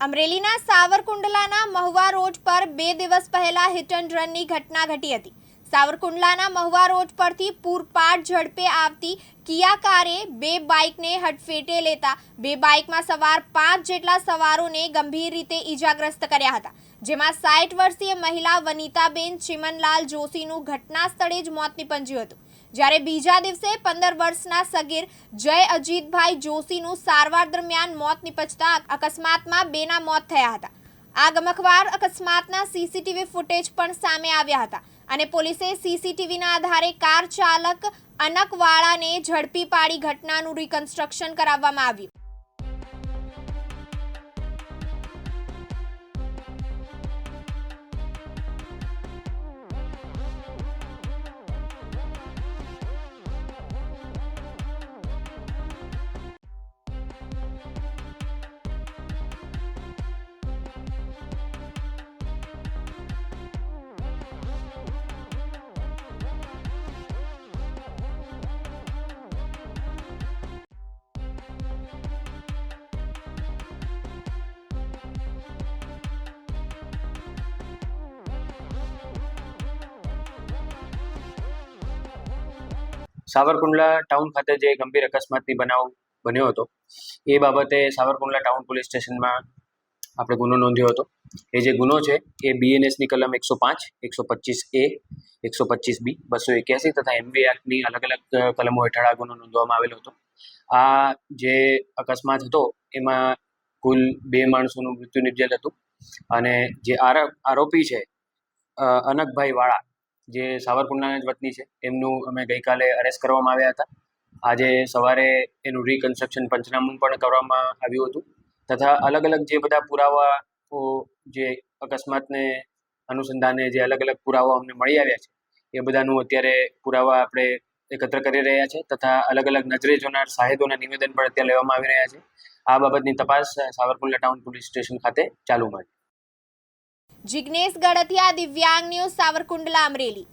અમરેલીના સાવરકુંડલાના મહુવા રોડ પર બે દિવસ પહેલા હિટ એન્ડ રનની ઘટના ઘટી હતી. સાવરકુંડલાના મહુવા રોડ પરથી પૂરપાટ ઝડપે આવતી કિયા કારે બે બાઇકને હડફેટે લેતા બે બાઇકમાં સવાર પાંચ જેટલા સવારોને ગંભીર રીતે ઈજાગ્રસ્ત કર્યા હતા, જેમાં સાઠ વર્ષીય મહિલા વનિતાબેન ચિમનલાલ જોશીનું ઘટના સ્થળે જ મોત નિપજ્યું હતું. જ્યારે બીજા દિવસે પંદર વર્ષના સગીર જય અજીતભાઈ જોશીનું સારવાર દરમિયાન મોત નિપજતા અકસ્માતમાં બેના મોત થયા હતા. આ ગમખવાર અકસ્માતના સીસીટીવી ફૂટેજ પણ સામે આવ્યા હતા. અને પોલીસે સીસીટીવીના આધારે કાર ચાલક અનકવાળાને ઝડપી પાડી ઘટનાનું રિકન્સ્ટ્રક્શન કરાવવામાં આવ્યું. સાવરકુંડલા ટાઉન ખાતે જે ગંભીર અકસ્માતની બનાવ બન્યો હતો, એ બાબતે સાવરકુંડલા ટાઉન પોલીસ સ્ટેશનમાં આપણે ગુનો નોંધ્યો હતો. એ જે ગુનો છે, એ બીએનએસની કલમ એકસો પાંચ, એકસો પચીસ એ એકસો પચીસ બી બસો એક્યાસી તથા એમબી એક્ટની અલગ અલગ કલમો હેઠળ આ ગુનો નોંધવામાં આવેલો હતો. આ જે અકસ્માત હતો, એમાં કુલ બે માણસોનું મૃત્યુ નિપજેલ હતું અને જે આરો- આરોપી છે અનકભાઈ વાળા જે સાવરકુંડલાના જ વતની છે, એમનું અમે ગઈકાલે અરેસ્ટ કરવામાં આવ્યા હતા. આજે સવારે એનું રિકન્સ્ટ્રક્શન પંચનામું પણ કરવામાં આવ્યું હતું. તથા અલગ અલગ જે બધા પુરાવાઓ જે અકસ્માતને અનુસંધાને જે અલગ અલગ પુરાવાઓ અમને મળી આવ્યા છે, એ બધાનું અત્યારે પુરાવા આપણે એકત્ર કરી રહ્યા છે તથા અલગ અલગ નજરે જોનાર સાહેબોના નિવેદન પણ અત્યારે લેવામાં આવી રહ્યા છે. આ બાબતની તપાસ સાવરકુંડલા ટાઉન પોલીસ સ્ટેશન ખાતે ચાલુમાં છે જિગ્નેશ ગડથિયા દિવ્યાંગ ન્યૂઝ સાવરકુંડલા અમરેલી.